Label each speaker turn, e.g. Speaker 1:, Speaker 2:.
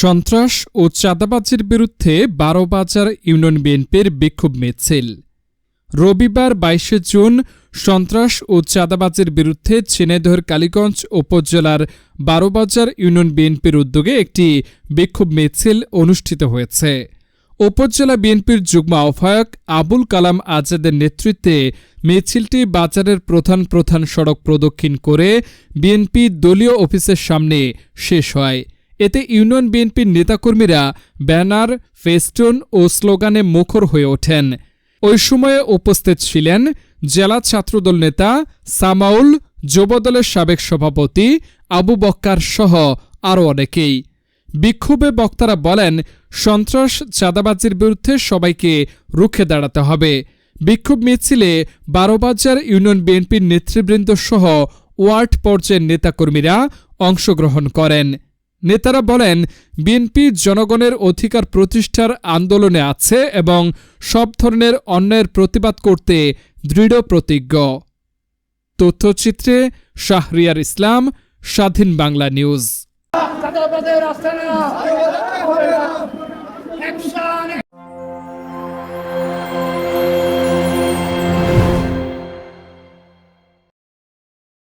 Speaker 1: সন্ত্রাস ও চাঁদাবাজির বিরুদ্ধে বারোবাজার ইউনিয়ন বিএনপির বিক্ষোভ মিছিল। রবিবার বাইশে জুন সন্ত্রাস ও চাঁদাবাজির বিরুদ্ধে ঝিনাইদহের কালীগঞ্জ উপজেলার বারোবাজার ইউনিয়ন বিএনপির উদ্যোগে একটি বিক্ষোভ মিছিল অনুষ্ঠিত হয়েছে। উপজেলা বিএনপির যুগ্ম আহ্বায়ক আবুল কালাম আজাদের নেতৃত্বে মিছিলটি বাজারের প্রধান প্রধান সড়ক প্রদক্ষিণ করে বিএনপি দলীয় অফিসের সামনে শেষ হয়। এতে ইউনিয়ন বিএনপির নেতাকর্মীরা ব্যানার, ফেস্টুন ও স্লোগানে মুখর হয়ে ওঠেন। ওই সময়ে উপস্থিত ছিলেন জেলা ছাত্রদল নেতা সামাউল যুবদলের সাবেক সভাপতি আবু বক্কার সহ আরও অনেকেই। বিক্ষোভে বক্তারা বলেন, সন্ত্রাস চাঁদাবাজির বিরুদ্ধে সবাইকে রুখে দাঁড়াতে হবে। বিক্ষোভ মিছিলে বারোবাজার ইউনিয়ন বিএনপির নেতৃবৃন্দ সহ ওয়ার্ড পর্যায়ের নেতাকর্মীরা অংশগ্রহণ করেন। নেতারা বলেন, বিএনপি জনগণের অধিকার প্রতিষ্ঠার আন্দোলনে আছে এবং সব ধরনের অন্যায়ের প্রতিবাদ করতে দৃঢ় প্রতিজ্ঞ। তথ্যচিত্রে শাহরিয়ার ইসলাম, স্বাধীন বাংলা নিউজ।